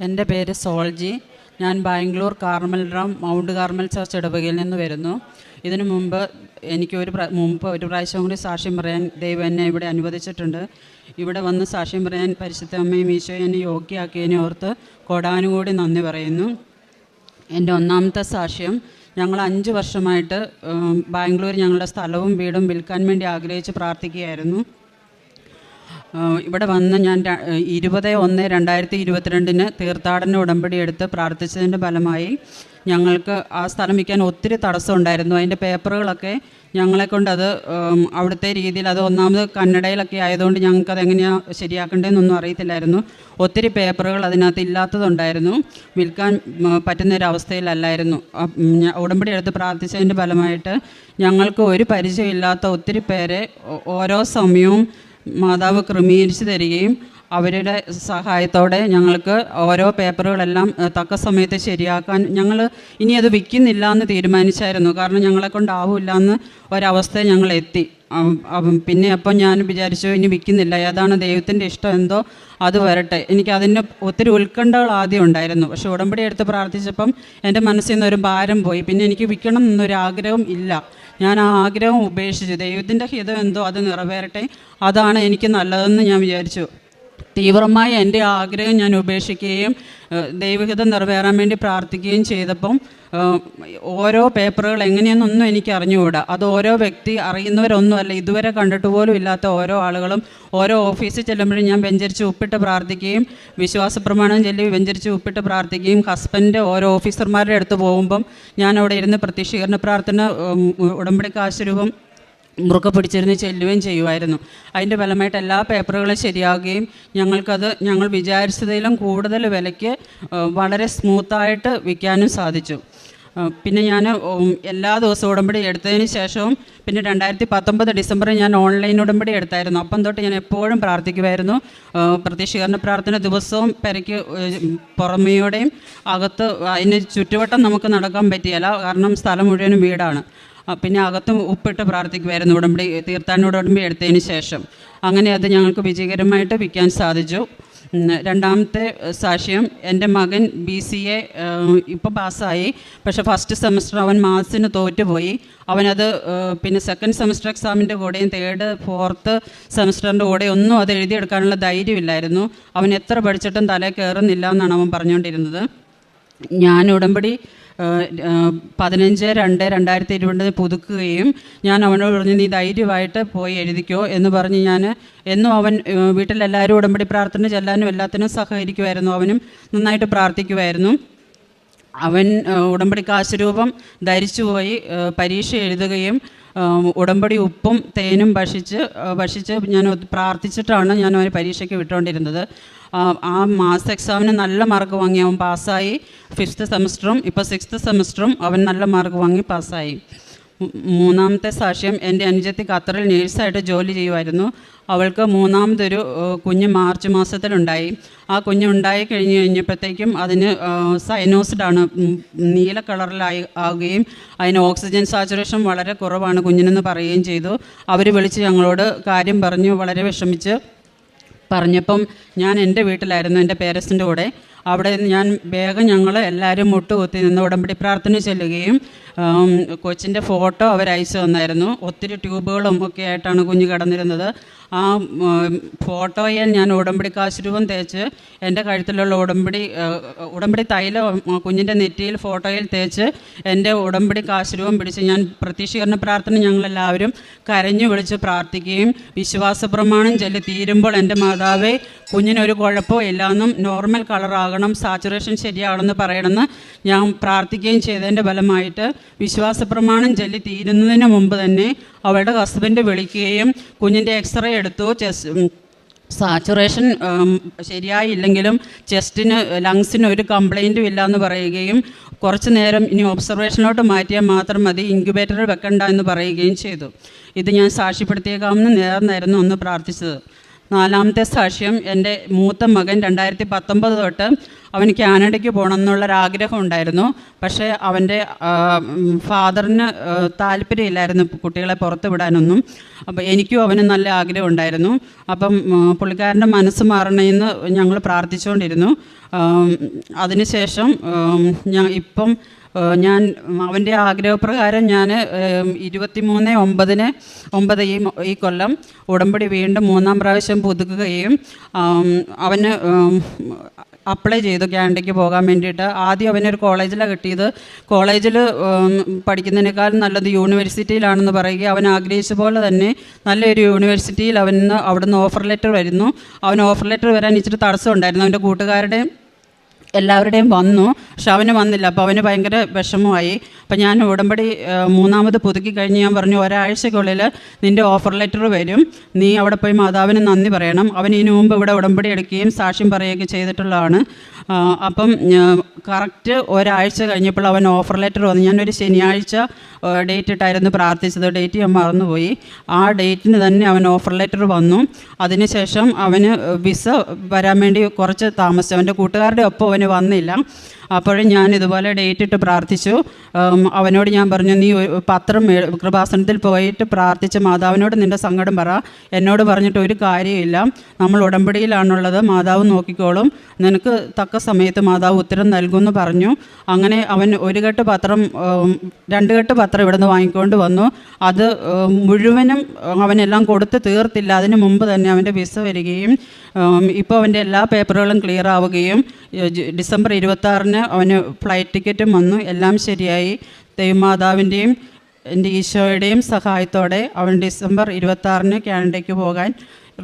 എന്റെ പേര് സോൾജി. ഞാൻ ബാംഗ്ലൂർ കാർമൽ റാം മൗണ്ട് കാർമൽ ചർച്ച് ഇടവകയിൽ നിന്ന് വരുന്നു. ഇതിനു മുമ്പ് എനിക്ക് ഒരു മുമ്പ് ഒരു പ്രാവശ്യം കൂടി സാക്ഷ്യം പറയാൻ ദൈവം എന്നെ ഇവിടെ അനുവദിച്ചിട്ടുണ്ട്. ഇവിടെ വന്ന് സാക്ഷ്യം പറയാൻ പരിശുദ്ധ അമ്മയും ഈശോയെ എന്നെ യോഗ്യയാക്കിയതിനെ ഓർത്ത് കൊടാനുകൂടി നന്ദി പറയുന്നു. എന്റെ ഒന്നാമത്തെ സാക്ഷ്യം ഞങ്ങൾ അഞ്ച് വർഷമായിട്ട് ബാംഗ്ലൂർ ഞങ്ങളുടെ സ്ഥലവും വീടും വിൽക്കാൻ വേണ്ടി ആഗ്രഹിച്ച് പ്രാർത്ഥിക്കുകയായിരുന്നു. ഇവിടെ വന്ന് ഞാൻ ഇരുപത് ഒന്ന് രണ്ടായിരത്തി ഇരുപത്തിരണ്ടിന് തീർത്ഥാടന ഉടമ്പടി എടുത്ത് പ്രാർത്ഥിച്ചതിന്റെ ഫലമായി ഞങ്ങൾക്ക് ആ സ്ഥലം വിൽക്കാൻ ഒത്തിരി തടസ്സമുണ്ടായിരുന്നു അതിന്റെ പേപ്പറുകളൊക്കെ ഞങ്ങളെ കൊണ്ട് അത് അവിടുത്തെ രീതിയിൽ അത് ഒന്നാമത് കന്നഡയിലൊക്കെ ആയതുകൊണ്ട് ഞങ്ങൾക്ക് എങ്ങനെയാണ് ശരിയാക്കേണ്ടതെന്നൊന്നും അറിയത്തില്ലായിരുന്നു. ഒത്തിരി പേപ്പറുകൾ അതിനകത്ത് ഇല്ലാത്തതുണ്ടായിരുന്നു. വിൽക്കാൻ പറ്റുന്ന പറ്റുന്നൊരവസ്ഥയിലല്ലായിരുന്നു ഉടമ്പടി എടുത്ത് പ്രാർത്ഥിച്ചതിന്റെ ഫലമായിട്ട് ഞങ്ങൾക്ക് ഒരു പരിചയമില്ലാത്ത ഒത്തിരി പേരെ ഓരോ സമയവും മാതാവ് ക്രമീകരിച്ച് തരികയും അവരുടെ സഹായത്തോടെ ഞങ്ങൾക്ക് ഓരോ പേപ്പറുകളെല്ലാം തക്ക സമയത്ത് ശരിയാക്കാൻ ഞങ്ങൾ ഇനി അത് വിൽക്കുന്നില്ല എന്ന് തീരുമാനിച്ചായിരുന്നു. കാരണം ഞങ്ങളെ കൊണ്ടാവില്ല എന്ന് ഒരവസ്ഥ ഞങ്ങൾ എത്തി. പിന്നെ അപ്പം ഞാൻ വിചാരിച്ചു ഇനി വിൽക്കുന്നില്ല. ഏതാണ് ദൈവത്തിന്റെ ഇഷ്ടം എന്തോ അത് വരട്ടെ. എനിക്ക് അതിന്റെ ഒത്തിരി ഉത്കണ്ഠകൾ ആദ്യം ഉണ്ടായിരുന്നു. പക്ഷെ ഉടമ്പടി എടുത്ത് പ്രാർത്ഥിച്ചപ്പം എന്റെ മനസ്സിൽ നിന്ന് ഒരു ഭാരം പോയി. പിന്നെ എനിക്ക് വിൽക്കണം എന്നൊരു ആഗ്രഹം ഇല്ല. ഞാൻ ആ ആഗ്രഹം ഉപേക്ഷിച്ചു. ദൈവത്തിന്റെ ഹിതം എന്തോ അത് നിറവേറട്ടെ. അതാണ് എനിക്ക് നല്ലതെന്ന് ഞാൻ വിചാരിച്ചു. തീവ്രമായ എന്റെ ആഗ്രഹം ഞാൻ ഉപേക്ഷിക്കുകയും ദൈവഹിതം നിറവേറാൻ വേണ്ടി പ്രാർത്ഥിക്കുകയും ചെയ്തപ്പം ഓരോ പേപ്പറുകൾ എങ്ങനെയെന്നൊന്നും എനിക്ക് അറിഞ്ഞുകൂടാ അത് ഓരോ വ്യക്തി അറിയുന്നവരൊന്നുമല്ല. ഇതുവരെ കണ്ടിട്ട് പോലും ഇല്ലാത്ത ഓരോ ആളുകളും ഓരോ ഓഫീസിൽ ചെല്ലുമ്പോഴും ഞാൻ വെഞ്ചരിച്ച് ഉപ്പിട്ട് പ്രാർത്ഥിക്കുകയും വിശ്വാസ പ്രമാണം ചൊല്ലി വെഞ്ചരിച്ച് ഉപ്പിട്ട് പ്രാർത്ഥിക്കുകയും ഹസ്ബൻഡ് ഓരോ ഓഫീസർമാരുടെ അടുത്ത് പോകുമ്പം ഞാൻ അവിടെ ഇരുന്ന് പ്രത്യക്ഷീകരണ പ്രാർത്ഥന ഉടമ്പടി കാശുരൂപം മുറുക്കെ പിടിച്ചിരുന്ന് ചെല്ലുകയും ചെയ്യുമായിരുന്നു. അതിന്റെ ഫലമായിട്ട് എല്ലാ പേപ്പറുകളും ശരിയാകുകയും ഞങ്ങൾക്കത് ഞങ്ങൾ വിചാരിച്ചതിലും കൂടുതൽ വിലയ്ക്ക് വളരെ സ്മൂത്തായിട്ട് വിൽക്കാനും സാധിച്ചു. പിന്നെ ഞാൻ എല്ലാ ദിവസവും ഉടമ്പടി എടുത്തതിന് ശേഷവും പിന്നെ രണ്ടായിരത്തി പത്തൊമ്പത് ഡിസംബറിൽ ഞാൻ ഓൺലൈൻ ഉടമ്പടി എടുത്തായിരുന്നു. അപ്പം തൊട്ട് ഞാൻ എപ്പോഴും പ്രാർത്ഥിക്കുമായിരുന്നു. പ്രത്യക്ഷീകരണ പ്രാർത്ഥന ദിവസവും പെരയ്ക്ക് പുറമെയോടെയും അകത്ത് അതിന് ചുറ്റുവട്ടം നമുക്ക് നടക്കാൻ പറ്റിയല്ല. കാരണം സ്ഥലം മുഴുവനും വീടാണ്. പിന്നെ അകത്തും ഉപ്പിട്ട് പ്രാർത്ഥിക്കുമായിരുന്നു. ഉടമ്പടി തീർത്ഥാടന ഉടമ്പടി എടുത്തതിന് ശേഷം. അങ്ങനെ അത് ഞങ്ങൾക്ക് വിജയകരമായിട്ട് വിൽക്കാൻ സാധിച്ചു. രണ്ടാമത്തെ സാക്ഷ്യം എന്റെ മകൻ ബി സി എ ഇപ്പോൾ പാസ്സായി. പക്ഷേ ഫസ്റ്റ് സെമസ്റ്റർ അവൻ മാത്സിന് തോറ്റുപോയി. അവനത് പിന്നെ സെക്കൻഡ് സെമസ്റ്റർ എക്സാമിന്റെ കൂടെയും തേർഡ് ഫോർത്ത് സെമസ്റ്ററിന്റെ കൂടെയും ഒന്നും അത് എഴുതിയെടുക്കാനുള്ള ധൈര്യമില്ലായിരുന്നു. അവൻ എത്ര പഠിച്ചിട്ടും തല കയറുന്നില്ല എന്നാണ് അവൻ പറഞ്ഞുകൊണ്ടിരുന്നത്. ഞാൻ ഉടമ്പടി പതിനഞ്ച് രണ്ട് രണ്ടായിരത്തി ഇരുപതിന് പുതുക്കുകയും ഞാൻ അവനോട് പറഞ്ഞു നീ ധൈര്യമായിട്ട് പോയി എഴുതിക്കോ എന്ന് പറഞ്ഞ് ഞാൻ എന്നും അവൻ വീട്ടിലെല്ലാവരും ഉടമ്പടി പ്രാർത്ഥന ചെല്ലാനും എല്ലാത്തിനും സഹകരിക്കുമായിരുന്നു അവനും നന്നായിട്ട് പ്രാർത്ഥിക്കുമായിരുന്നു അവൻ ഉടമ്പടി കാശുരൂപം ധരിച്ചു പോയി പരീക്ഷ എഴുതുകയും ഉടമ്പടി ഉപ്പും തേനും ഭക്ഷിച്ച് ഭക്ഷിച്ച് ഞാൻ പ്രാർത്ഥിച്ചിട്ടാണ് ഞാൻ അവന് പരീക്ഷയ്ക്ക് വിട്ടുകൊണ്ടിരുന്നത്. ആ മാസ് എക്സാമിന് നല്ല മാർക്ക് വാങ്ങി. അവൻ പാസ്സായി. ഫിഫ്ത്ത് സെമസ്റ്ററും ഇപ്പോൾ സിക്സ്ത് സെമസ്റ്ററും അവൻ നല്ല മാർക്ക് വാങ്ങി പാസ്സായി. മൂന്നാമത്തെ സാക്ഷ്യം എന്റെ അനുജത്തി ഖത്തറിൽ നേഴ്സായിട്ട് ജോലി ചെയ്യുമായിരുന്നു. അവൾക്ക് മൂന്നാമതൊരു കുഞ്ഞ് മാർച്ച് മാസത്തിലുണ്ടായി. ആ കുഞ്ഞ് ഉണ്ടായി കഴിഞ്ഞ് കഴിഞ്ഞപ്പോഴത്തേക്കും അതിന് ആണ് നീല കളറിലായി ആവുകയും അതിന് ഓക്സിജൻ സാച്ചുറേഷൻ വളരെ കുറവാണ് കുഞ്ഞിനെന്ന് പറയുകയും ചെയ്തു. അവർ വിളിച്ച് ഞങ്ങളോട് കാര്യം പറഞ്ഞു വളരെ വിഷമിച്ച് പറഞ്ഞപ്പം ഞാൻ എന്റെ വീട്ടിലായിരുന്നു എന്റെ പേരൻസിന്റെ കൂടെ. അവിടെ ഞാൻ വേഗം ഞങ്ങൾ എല്ലാവരും മുട്ടുകുത്തി നിന്ന് ഉടമ്പടി പ്രാർത്ഥന ചെല്ലുകയും കൊച്ചിന്റെ ഫോട്ടോ അവർ അയച്ചു തന്നായിരുന്നു. ഒത്തിരി ട്യൂബുകളും ഒക്കെ ആയിട്ടാണ് കുഞ്ഞ് കിടന്നിരുന്നത്. ആ ഫോട്ടോയെ ഞാൻ ഉടമ്പടി കാശുരൂപം തേച്ച് എന്റെ കഴുത്തിലുള്ള ഉടമ്പടി ഉടമ്പടി തൈലം കുഞ്ഞിന്റെ നെറ്റിയിൽ ഫോട്ടോയിൽ തേച്ച് എന്റെ ഉടമ്പടി കാശുരൂപം പിടിച്ച് ഞാൻ പ്രത്യക്ഷീകരണ പ്രാർത്ഥന ഞങ്ങളെല്ലാവരും കരഞ്ഞു വിളിച്ച് പ്രാർത്ഥിക്കുകയും വിശ്വാസ പ്രമാണം ചൊല്ലി തീരുമ്പോൾ എന്റെ മാതാവേ കുഞ്ഞിനൊരു കുഴപ്പമില്ല എന്നും നോർമൽ കളറാകണം സാച്ചുറേഷൻ ശരിയാകണമെന്ന് പറയണമെന്ന് ഞാൻ പ്രാർത്ഥിക്കുകയും ചെയ്തതിന്റെ ഫലമായിട്ട് വിശ്വാസ പ്രമാണം ചൊല്ലി തീരുന്നതിന് മുമ്പ് തന്നെ അവളുടെ ഹസ്ബൻഡ് വിളിക്കുകയും കുഞ്ഞിന്റെ എക്സ്റേ എടുത്തു. ചെസ് സാച്ചുറേഷൻ ശരിയായില്ലെങ്കിലും ചെസ്റ്റിന് ലങ്സിന് ഒരു കംപ്ലൈന്റും ഇല്ല എന്ന് പറയുകയും കുറച്ച് നേരം ഇനി ഒബ്സർവേഷനിലോട്ട് മാറ്റിയാൽ മാത്രം മതി ഇൻക്യുബേറ്ററിൽ വെക്കണ്ട എന്ന് പറയുകയും ചെയ്തു. ഇത് ഞാൻ സാക്ഷ്യപ്പെടുത്തിയേക്കാമെന്ന് നേർന്നായിരുന്നു ഒന്ന് പ്രാർത്ഥിച്ചത്. നാലാമത്തെ സാക്ഷ്യം എന്റെ മൂത്ത മകൻ രണ്ടായിരത്തി പത്തൊമ്പത് തൊട്ട് അവന് കാനഡയ്ക്ക് പോകണം എന്നുള്ളൊരാഗ്രഹം ഉണ്ടായിരുന്നു. പക്ഷേ അവന്റെ ഫാദറിന് താല്പര്യമില്ലായിരുന്നു കുട്ടികളെ പുറത്ത് വിടാനൊന്നും. അപ്പോൾ എനിക്കും അവന് നല്ല ആഗ്രഹം ഉണ്ടായിരുന്നു. അപ്പം പുള്ളിക്കാരന്റെ മനസ്സ് മാറണമെന്ന് ഞങ്ങൾ പ്രാർത്ഥിച്ചുകൊണ്ടിരുന്നു. അതിനുശേഷം ഞാൻ ഇപ്പം ഞാൻ അവന്റെ ആഗ്രഹപ്രകാരം ഞാൻ ഇരുപത്തി മൂന്ന് ഒമ്പതിന് ഒമ്പത് ഈ ഈ കൊല്ലം ഉടമ്പടി വീണ്ടും മൂന്നാം പ്രാവശ്യം പുതുക്കുകയും അവന് അപ്ലൈ ചെയ്തു ക്യാൻഡയ്ക്ക് പോകാൻ വേണ്ടിയിട്ട്. ആദ്യം അവനൊരു കോളേജിലാണ് കിട്ടിയത്. കോളേജിൽ പഠിക്കുന്നതിനേക്കാൾ നല്ലത് യൂണിവേഴ്സിറ്റിയിലാണെന്ന് പറയുക. അവൻ ആഗ്രഹിച്ച പോലെ തന്നെ നല്ലൊരു യൂണിവേഴ്സിറ്റിയിൽ അവന് അവിടുന്ന് ഓഫർ ലെറ്റർ വരുന്നു. അവൻ ഓഫർ ലെറ്റർ വരാൻ ഇച്ചിരി തടസ്സമുണ്ടായിരുന്നു. അവന്റെ കൂട്ടുകാരുടെയും എല്ലാവരുടെയും വന്നു. പക്ഷെ അവന് വന്നില്ല. അപ്പോൾ അവന് ഭയങ്കര വിഷമമായി. അപ്പം ഞാൻ ഉടമ്പടി മൂന്നാമത് പുതുക്കി കഴിഞ്ഞ് ഞാൻ പറഞ്ഞു ഒരാഴ്ചക്കുള്ളിൽ നിന്റെ ഓഫർ ലെറ്റർ വരും. നീ അവിടെ പോയി മാതാവിന് നന്ദി പറയണം. അവൻ ഇതിനു മുമ്പ് ഇവിടെ ഉടമ്പടി എടുക്കുകയും സാക്ഷ്യം പറയുകയൊക്കെ ചെയ്തിട്ടുള്ളതാണ്. അപ്പം കറക്റ്റ് ഒരാഴ്ച കഴിഞ്ഞപ്പോൾ അവൻ ഓഫർ ലെറ്റർ വന്നു. ഞാനൊരു ശനിയാഴ്ച ഡേറ്റ് ഇട്ടായിരുന്നു പ്രാർത്ഥിച്ചത്. ഡേറ്റ് ഞാൻ മറന്നുപോയി. ആ ഡേറ്റിന് തന്നെ അവൻ ഓഫർ ലെറ്റർ വന്നു. അതിനുശേഷം അവന് വിസ വരാൻ വേണ്ടി കുറച്ച് താമസിച്ചു. അവന്റെ കൂട്ടുകാരുടെ ഒപ്പം അവന് വന്നില്ല. അപ്പോഴും ഞാൻ ഇതുപോലെ ഡേറ്റ് ഇട്ട് പ്രാർത്ഥിച്ചു. അവനോട് ഞാൻ പറഞ്ഞു നീ പത്രം കൃപാസനത്തിൽ പോയിട്ട് പ്രാർത്ഥിച്ച് മാതാവിനോട് നിന്റെ സങ്കടം പറ. എന്നോട് പറഞ്ഞിട്ട് ഒരു കാര്യമില്ല നമ്മൾ ഉടമ്പടിയിലാണുള്ളത്. മാതാവ് നോക്കിക്കോളും. നിനക്ക് തക്ക സമയത്ത് മാതാവ് ഉത്തരം നൽകുമെന്ന് പറഞ്ഞു. അങ്ങനെ അവൻ ഒരു കെട്ട് പത്രം രണ്ട് കെട്ട് പത്രം ഇവിടുന്ന് വാങ്ങിക്കൊണ്ട് വന്നു. അത് മുഴുവനും അവനെല്ലാം കൊടുത്ത് തീർത്തില്ല. അതിന് മുമ്പ് തന്നെ അവന്റെ വിസ വരികയും ഇപ്പോൾ അവന്റെ എല്ലാ പേപ്പറുകളും ക്ലിയർ ആവുകയും ഡിസംബർ ഇരുപത്താറിന് അവന് ഫ്ലൈറ്റ് ടിക്കറ്റും വന്നു. എല്ലാം ശരിയായി. ദൈവമാതാവിന്റെയും എന്റെ ഈശോയുടെയും സഹായത്തോടെ അവൻ ഡിസംബർ ഇരുപത്താറിന് കാനഡയ്ക്ക് പോകാൻ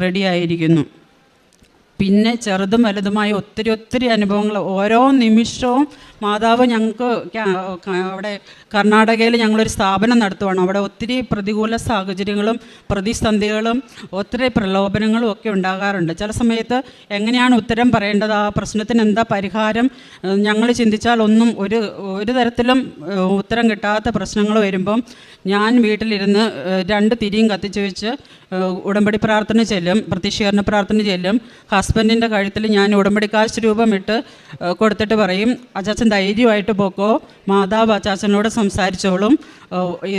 റെഡിയായിരിക്കുന്നു പിന്നെ ചെറുതും വലുതുമായ ഒത്തിരി ഒത്തിരി അനുഭവങ്ങൾ. ഓരോ നിമിഷവും മാതാവ് ഞങ്ങൾക്ക് അവിടെ കർണാടകയിൽ ഞങ്ങളൊരു സ്ഥാപനം നടത്തുവാണ്. അവിടെ ഒത്തിരി പ്രതികൂല സാഹചര്യങ്ങളും പ്രതിസന്ധികളും ഒത്തിരി പ്രലോഭനങ്ങളും ഒക്കെ ഉണ്ടാകാറുണ്ട്. ചില സമയത്ത് എങ്ങനെയാണ് ഉത്തരം പറയേണ്ടത്? ആ പ്രശ്നത്തിന് എന്താ പരിഹാരം? ഞങ്ങൾ ചിന്തിച്ചാൽ ഒന്നും ഒരു ഒരു തരത്തിലും ഉത്തരം കിട്ടാത്ത പ്രശ്നങ്ങൾ വരുമ്പം ഞാൻ വീട്ടിലിരുന്ന് രണ്ട് തിരിയും കത്തിച്ച് വെച്ച് ഉടമ്പടി പ്രാർത്ഥന ചെല്ലും പ്രതിഷേധന പ്രാർത്ഥന ചെല്ലും. ഹസ്ബൻഡിന്റെ കഴുത്തിൽ ഞാൻ ഉടമ്പടി കാശ് രൂപമിട്ട് കൊടുത്തിട്ട് പറയും അച്ചാച്ചൻ ധൈര്യമായിട്ട് പോക്കോ മാതാവ് അച്ചാച്ചനോട് സംസാരിച്ചോളും.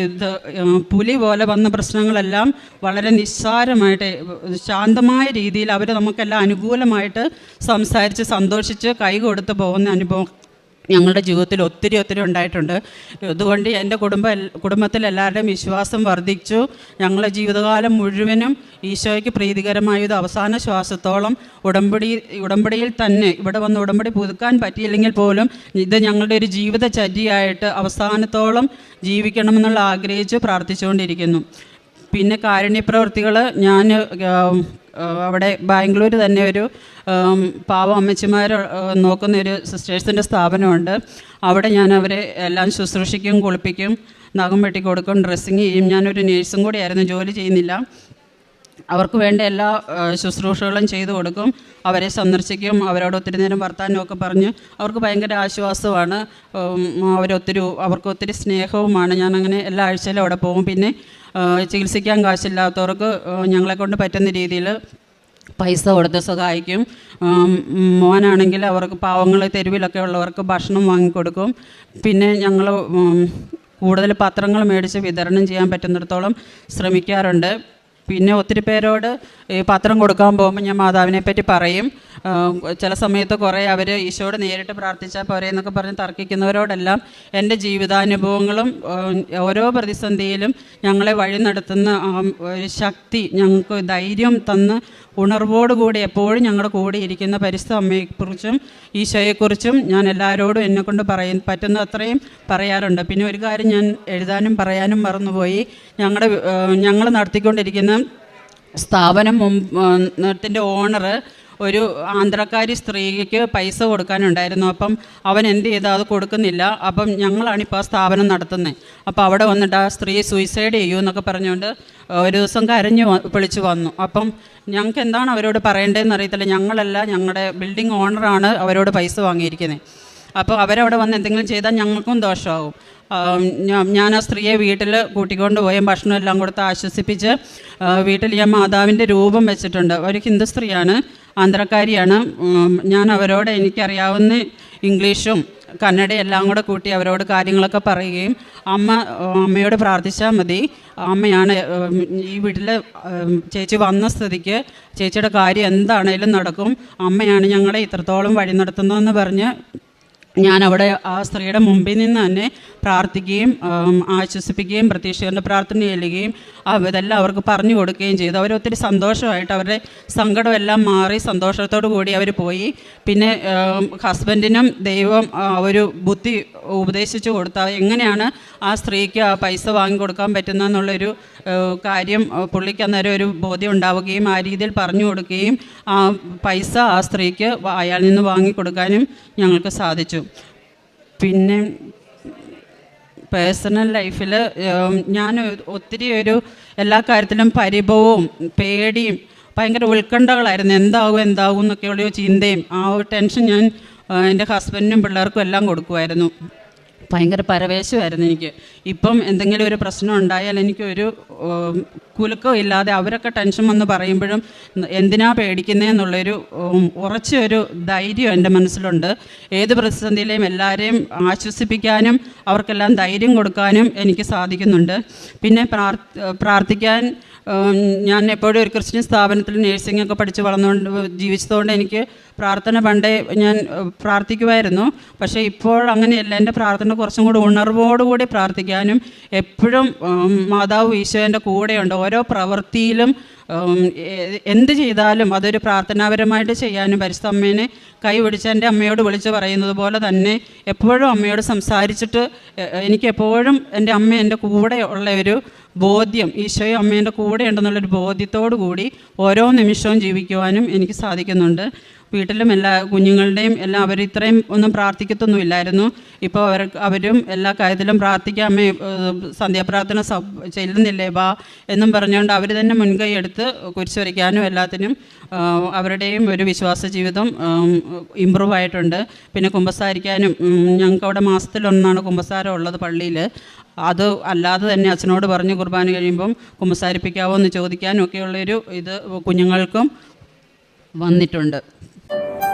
ഇത് പുലി പോലെ വന്ന പ്രശ്നങ്ങളെല്ലാം വളരെ നിസ്സാരമായിട്ട് ശാന്തമായ രീതിയിൽ അവർ നമുക്കെല്ലാം അനുകൂലമായിട്ട് സംസാരിച്ച് സന്തോഷിച്ച് കൈ കൊടുത്ത് പോകുന്ന അനുഭവം ഞങ്ങളുടെ ജീവിതത്തിൽ ഒത്തിരി ഒത്തിരി ഉണ്ടായിട്ടുണ്ട്. അതുകൊണ്ട് എന്റെ കുടുംബ കുടുംബത്തിൽ എല്ലാവരുടെയും വിശ്വാസം വർദ്ധിച്ചു. ഞങ്ങളുടെ ജീവിതകാലം മുഴുവനും ഈശോയ്ക്ക് പ്രീതികരമായത് അവസാന ശ്വാസത്തോളം ഉടമ്പടി ഉടമ്പടിയിൽ തന്നെ ഇവിടെ വന്ന് ഉടമ്പടി പുതുക്കാൻ പറ്റിയില്ലെങ്കിൽ പോലും ഇത് ഞങ്ങളുടെ ഒരു ജീവിത ജീവിതചര്യയായിട്ട് അവസാനത്തോളം ജീവിക്കണമെന്നുള്ള ആഗ്രഹിച്ച് പ്രാർത്ഥിച്ചുകൊണ്ടിരിക്കുന്നു. പിന്നെ കാരുണ്യപ്രവർത്തികൾ ഞാൻ അവിടെ ബാംഗ്ലൂർ തന്നെ ഒരു പാവ അമ്മച്ചിമാർ നോക്കുന്ന ഒരു സിസ്റ്റേഴ്സിന്റെ സ്ഥാപനമുണ്ട്. അവിടെ ഞാൻ അവരെ എല്ലാം ശുശ്രൂഷിക്കും കുളിപ്പിക്കും നഖം വെട്ടി കൊടുക്കും ഡ്രസ്സിങ് ചെയ്യും. ഞാനൊരു നേഴ്സും കൂടിയായിരുന്നു ജോലി ചെയ്യുന്നില്ല. അവർക്ക് വേണ്ട എല്ലാ ശുശ്രൂഷകളും ചെയ്തു കൊടുക്കും. അവരെ സന്ദർശിക്കും അവരോട് ഒത്തിരി നേരം വർത്താനം ഒക്കെ പറഞ്ഞ് അവർക്ക് ഭയങ്കര ആശ്വാസമാണ്. അവരൊത്തിരി അവർക്ക് ഒത്തിരി സ്നേഹവുമാണ്. ഞാൻ അങ്ങനെ എല്ലാ ആഴ്ചയിലും അവിടെ പോകും. പിന്നെ ചികിത്സിക്കാൻ കാശില്ലാത്തവർക്ക് ഞങ്ങളെക്കൊണ്ട് ഞങ്ങളെ കൊണ്ട് പറ്റുന്ന രീതിയിൽ പൈസ കൊടുത്ത് സഹായിക്കും. മോനാണെങ്കിൽ അവർക്ക് പാവങ്ങൾ തെരുവിലൊക്കെ ഉള്ളവർക്ക് ഭക്ഷണം വാങ്ങിക്കൊടുക്കും പിന്നെ ഞങ്ങൾ കൂടുതൽ പത്രങ്ങൾ മേടിച്ച് വിതരണം ചെയ്യാൻ പറ്റുന്നിടത്തോളം ശ്രമിക്കാറുണ്ട്. പിന്നെ ഒത്തിരി പേരോട് ഈ പത്രം കൊടുക്കാൻ പോകുമ്പോൾ ഞാൻ മാതാവിനെ പറ്റി പറയും. ചില സമയത്ത് കുറേ അവർ ഈശോയോട് നേരിട്ട് പ്രാർത്ഥിച്ചാൽ പോരെ എന്നൊക്കെ പറഞ്ഞ് തർക്കിക്കുന്നവരോടെല്ലാം എന്റെ ജീവിതാനുഭവങ്ങളും ഓരോ പ്രതിസന്ധിയിലും ഞങ്ങളെ വഴി നടത്തുന്ന ഒരു ശക്തി ഞങ്ങൾക്ക് ധൈര്യം തന്ന് ഉണർവോടുകൂടി എപ്പോഴും ഞങ്ങളുടെ കൂടെ ഇരിക്കുന്ന പരിസ്ഥിതി അമ്മയെക്കുറിച്ചും ഈശോയെക്കുറിച്ചും ഞാൻ എല്ലാവരോടും എന്നെക്കൊണ്ട് പറയും. പറ്റുന്ന അത്രയും പറയാറുണ്ട്. പിന്നെ ഒരു കാര്യം ഞാൻ എഴുതാനും പറയാനും മറന്നുപോയി. ഞങ്ങളുടെ ഞങ്ങൾ നടത്തിക്കൊണ്ടിരിക്കുന്ന സ്ഥാപനം മുമ്പത്തിന്റെ ഓണർ ഒരു ആന്ധ്രക്കാരി സ്ത്രീക്ക് പൈസ കൊടുക്കാനുണ്ടായിരുന്നു. അപ്പം അവൻ എന്ത് ചെയ്താൽ അത് കൊടുക്കുന്നില്ല. അപ്പം ഞങ്ങളാണ് ഇപ്പോൾ ആ സ്ഥാപനം നടത്തുന്നത് അപ്പോൾ അവിടെ വന്നിട്ട് ആ സ്ത്രീ സൂയിസൈഡ് ചെയ്യൂ എന്നൊക്കെ പറഞ്ഞുകൊണ്ട് ഒരു ദിവസം കരഞ്ഞു വിളിച്ചു വന്നു. അപ്പം ഞങ്ങൾക്ക് എന്താണ് അവരോട് പറയേണ്ടതെന്ന് അറിയത്തില്ല. ഞങ്ങളല്ല ഞങ്ങളുടെ ബിൽഡിംഗ് ഓണറാണ് അവരോട് പൈസ വാങ്ങിയിരിക്കുന്നത് അപ്പോൾ അവരവിടെ വന്ന് എന്തെങ്കിലും ചെയ്താൽ ഞങ്ങൾക്കും ദോഷമാകും. ഞാൻ ആ സ്ത്രീയെ വീട്ടിൽ കൂട്ടിക്കൊണ്ട് പോയി ഭക്ഷണം എല്ലാം കൊടുത്ത് ആശ്വസിപ്പിച്ച് വീട്ടിൽ ഞാൻ മാതാവിന്റെ രൂപം വെച്ചിട്ടുണ്ട്. ഒരു ഹിന്ദു സ്ത്രീയാണ് ആന്ധ്രക്കാരിയാണ്. ഞാൻ അവരോട് എനിക്കറിയാവുന്ന ഇംഗ്ലീഷും കന്നഡ എല്ലാം കൂടെ കൂട്ടി അവരോട് കാര്യങ്ങളൊക്കെ പറയുകയും അമ്മ അമ്മയോട് പ്രാർത്ഥിച്ചാൽ മതി. അമ്മയാണ് ഈ വീട്ടിൽ ചേച്ചി വന്ന സ്ഥിതിക്ക് ചേച്ചിയുടെ കാര്യം എന്താണേലും നടക്കും. അമ്മയാണ് ഞങ്ങളെ ഇത്രത്തോളം വഴി നടത്തുന്നതെന്ന് പറഞ്ഞ് ഞാൻ അവിടെ ആ സ്ത്രീയുടെ മുമ്പിൽ നിന്ന് തന്നെ പ്രാർത്ഥിക്കുകയും ആശ്വസിപ്പിക്കുകയും പ്രതീക്ഷകരുടെ പ്രാർത്ഥന ചെല്ലുകയും ഇതെല്ലാം അവർക്ക് പറഞ്ഞു കൊടുക്കുകയും ചെയ്തു. അവരൊത്തിരി സന്തോഷമായിട്ട് അവരുടെ സങ്കടമെല്ലാം മാറി സന്തോഷത്തോടു കൂടി അവർ പോയി. പിന്നെ ഹസ്ബൻഡിനും ദൈവം ഒരു ബുദ്ധി ഉപദേശിച്ചു കൊടുത്ത. എങ്ങനെയാണ് ആ സ്ത്രീക്ക് ആ പൈസ വാങ്ങിക്കൊടുക്കാൻ പറ്റുന്നതെന്നുള്ളൊരു കാര്യം പുള്ളിക്ക് അന്നേരം ഒരു ബോധ്യം ഉണ്ടാവുകയും ആ രീതിയിൽ പറഞ്ഞു കൊടുക്കുകയും ആ പൈസ ആ സ്ത്രീക്ക് അയാളിൽ നിന്ന് വാങ്ങിക്കൊടുക്കാനും ഞങ്ങൾക്ക് സാധിച്ചു. പിന്നെ പേഴ്സണൽ ലൈഫിൽ ഞാൻ ഒത്തിരി ഒരു എല്ലാ കാര്യത്തിലും പരിഭവവും പേടിയും ഭയങ്കര ഉത്കണ്ഠകളായിരുന്നു. എന്താകും എന്താകും എന്നൊക്കെയുള്ള ചിന്തയും ആ ഒരു ടെൻഷൻ ഞാൻ എന്റെ ഹസ്ബൻഡിനും പിള്ളേർക്കും എല്ലാം കൊടുക്കുമായിരുന്നു. ഭയങ്കര പരവേശമായിരുന്നു എനിക്ക്. ഇപ്പം എന്തെങ്കിലും ഒരു പ്രശ്നം ഉണ്ടായാൽ എനിക്കൊരു ഒരു കുലുക്കം ഇല്ലാതെ അവരൊക്കെ ടെൻഷൻ വന്ന് പറയുമ്പോഴും എന്തിനാ പേടിക്കുന്നതെന്നുള്ളൊരു ഉറച്ച ഒരു ധൈര്യം എന്റെ മനസ്സിലുണ്ട്. ഏത് പ്രതിസന്ധിയിലെയും എല്ലാവരെയും ആശ്വസിപ്പിക്കാനും അവർക്കെല്ലാം ധൈര്യം കൊടുക്കാനും എനിക്ക് സാധിക്കുന്നുണ്ട്. പിന്നെ പ്രാർത്ഥിക്കാൻ ഞാൻ എപ്പോഴും ഒരു ക്രിസ്ത്യൻ സ്ഥാപനത്തിൽ നേഴ്സിംഗ് ഒക്കെ പഠിച്ച് വളർന്നുകൊണ്ട് ജീവിച്ചതുകൊണ്ട് എനിക്ക് പ്രാർത്ഥന പണ്ടേ ഞാൻ പ്രാർത്ഥിക്കുമായിരുന്നു. പക്ഷേ ഇപ്പോൾ അങ്ങനെയല്ല. എന്റെ പ്രാർത്ഥന കുറച്ചും കൂടി ഉണർവോടുകൂടി പ്രാർത്ഥിക്കാനും എപ്പോഴും മാതാവ് ഈശോന്റെ കൂടെയുണ്ട്. ഓരോ പ്രവൃത്തിയിലും എന്ത് ചെയ്താലും അതൊരു പ്രാർത്ഥനാപരമായിട്ട് ചെയ്യാനും പരിശുദ്ധ അമ്മേനെ കൈ പിടിച്ച് എന്റെ അമ്മയോട് വിളിച്ച് പറയുന്നത് പോലെ തന്നെ എപ്പോഴും അമ്മയോട് സംസാരിച്ചിട്ട് എനിക്ക് എപ്പോഴും എന്റെ അമ്മ എന്റെ കൂടെ ഉള്ള ഒരു ബോധ്യം ഈശോയും അമ്മേന്റെ കൂടെ ഉണ്ടെന്നുള്ളൊരു ബോധ്യത്തോടു കൂടി ഓരോ നിമിഷവും ജീവിക്കുവാനും എനിക്ക് സാധിക്കുന്നുണ്ട്. വീട്ടിലും എല്ലാ കുഞ്ഞുങ്ങളുടെയും എല്ലാം അവർ ഇത്രയും ഒന്നും പ്രാർത്ഥിക്കത്തൊന്നുമില്ലായിരുന്നു. ഇപ്പോൾ അവർ അവരും എല്ലാ കാര്യത്തിലും പ്രാർത്ഥിക്കാൻ സന്ധ്യാപ്രാർത്ഥന സ ചെല്ലുന്നില്ലേ ബാ എന്നും പറഞ്ഞുകൊണ്ട് അവർ തന്നെ മുൻകൈ എടുത്ത് കുരിശുവരയ്ക്കാനും എല്ലാത്തിനും അവരുടെയും ഒരു വിശ്വാസ ജീവിതം ഇമ്പ്രൂവ് ആയിട്ടുണ്ട്. പിന്നെ കുമ്പസാരിക്കാനും ഞങ്ങൾക്ക് അവിടെ മാസത്തിലൊന്നാണ് കുമ്പസാരം ഉള്ളത് പള്ളിയിൽ. അത് അല്ലാതെ തന്നെ അച്ഛനോട് പറഞ്ഞ് കുർബാന കഴിയുമ്പം കുമ്പസാരിപ്പിക്കാവോ എന്ന് ചോദിക്കാനും ഒക്കെയുള്ളൊരു ഇത് കുഞ്ഞുങ്ങൾക്കും വന്നിട്ടുണ്ട്. Thank you.